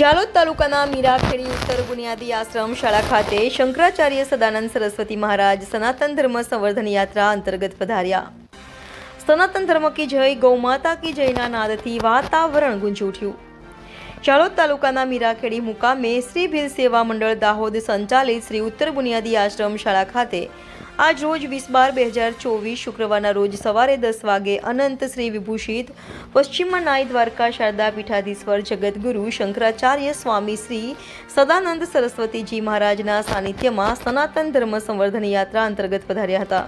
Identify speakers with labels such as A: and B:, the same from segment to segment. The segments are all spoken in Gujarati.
A: જાલોદ તાલુકાના મીરાખેડી ઉત્તર બુનિયાદી આશ્રમ શાળા ખાતે શંકરાચાર્ય સદાનંદ સરસ્વતી મહારાજ સનાતન ધર્મ સંવર્ધન યાત્રા અંતર્ગત પધાર્યા. સનાતન ધર્મ કી જય ગૌમાતા કી જયના નાદથી વાતાવરણ ગુંજી ઉઠ્યું. ચાલોદ તાલુકાના મીરાખેડી મુકામે શ્રી ભીલ સેવા મંડળ દાહોદ સંચાલિત શ્રી ઉત્તર બુનિયાદી આશ્રમ શાળા ખાતે આજ રોજ વીસ બાર બે હજાર ચોવીસ શુક્રવારના રોજ સવારે દસ વાગે અનંત શ્રી વિભૂષિત પશ્ચિમમાં નાય દ્વારકા શારદા પીઠાધીશ્વર જગતગુરુ શંકરાચાર્ય સ્વામી શ્રી સદાનંદ સરસ્વતીજી મહારાજના સાનિધ્યમાં સનાતન ધર્મ સંવર્ધન યાત્રા અંતર્ગત પધાર્યા હતા.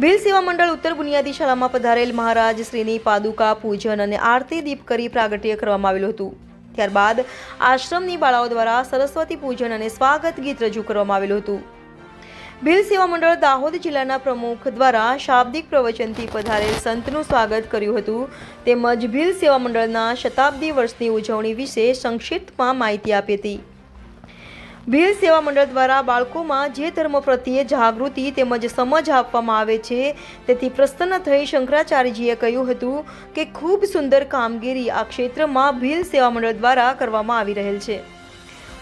A: ભીલ સેવા મંડળ ઉત્તર બુનિયાદી શાળામાં પધારેલ મહારાજ શ્રીની પાદુકા, પૂજન અને આરતી દીપ કરી પ્રાગટ્ય કરવામાં આવેલું હતું. ત્યારબાદ આશ્રમની બાળાઓ દ્વારા સરસ્વતી પૂજન અને સ્વાગત ગીત રજૂ કરવામાં આવેલું હતું. ભીલ સેવા મંડળ દાહોદ જિલ્લાના પ્રમુખ દ્વારા શાબ્દિક પ્રવચનથી પધારેલ સંતનું સ્વાગત કર્યું હતું. તેમજ ભીલ સેવા મંડળના શતાબ્દી વર્ષની ઉજવણી વિશે સંક્ષિપ્તમાં માહિતી આપી હતી. ભીલ સેવા મંડળ દ્વારા બાળકોમાં જે ધર્મ પ્રત્યે જાગૃતિ તેમજ સમજ આપવામાં આવે છે તેથી પ્રસન્ન થઈ શંકરાચાર્યજીએ કહ્યું હતું કે ખૂબ સુંદર કામગીરી આ ક્ષેત્રમાં ભીલ સેવા મંડળ દ્વારા કરવામાં આવી રહેલ છે.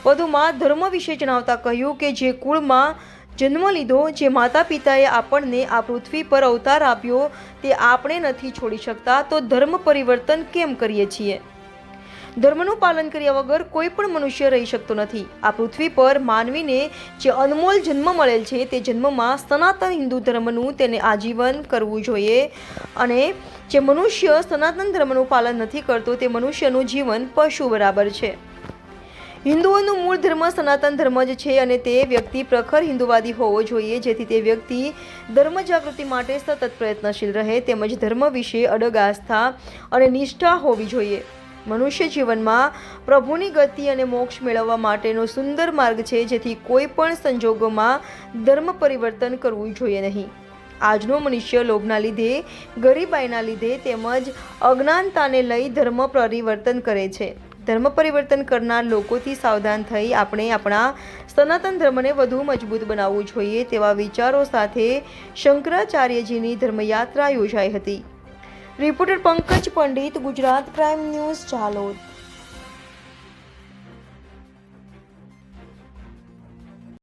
A: વધુમાં ધર્મ વિશે જણાવતા કહ્યું કે જે કુળમાં જન્મ લીધો, જે માતા પિતાએ આપણને આ પૃથ્વી પર અવતાર આપ્યો, તે આપણે નથી છોડી શકતા, તો ધર્મ પરિવર્તન કેમ કરીએ છીએ? ધર્મનું પાલન કર્યા વગર કોઈ પણ મનુષ્ય રહી શકતો નથી. આ પૃથ્વી પર માનવીને જે અનમોલ જન્મ મળેલ છે, તે જન્મમાં સનાતન હિન્દુ ધર્મનું તેને આજીવન કરવું જોઈએ અને જે મનુષ્ય સનાતન ધર્મનું પાલન નથી કરતો, તે મનુષ્યનું જીવન પશુ બરાબર છે. હિન્દુઓનું મૂળ ધર્મ સનાતન ધર્મ જ છે અને તે વ્યક્તિ પ્રખર હિન્દુવાદી હોવો જોઈએ, જેથી તે વ્યક્તિ ધર્મ જાગૃતિ માટે સતત પ્રયત્નશીલ રહે, તેમજ ધર્મ વિશે અડગ આસ્થા અને નિષ્ઠા હોવી જોઈએ. મનુષ્ય જીવનમાં પ્રભુની ગતિ અને મોક્ષ મેળવવા માટેનો સુંદર માર્ગ છે, જેથી કોઈ પણ સંજોગોમાં ધર્મ પરિવર્તન કરવું જોઈએ નહીં. આજનો મનુષ્ય લોભના લીધે, ગરીબાઈના લીધે તેમજ અજ્ઞાનતાને લઈ ધર્મ પરિવર્તન કરે છે. ધર્મ પરિવર્તન કરનાર લોકોથી સાવધાન થઈ આપણે આપણા સનાતન ધર્મને વધુ મજબૂત બનાવવું જોઈએ તેવા વિચારો સાથે શંકરાચાર્યજીની ધર્મયાત્રા યોજાઈ હતી. Reporter Pankaj Pandit, Gujarat Prime News Chalod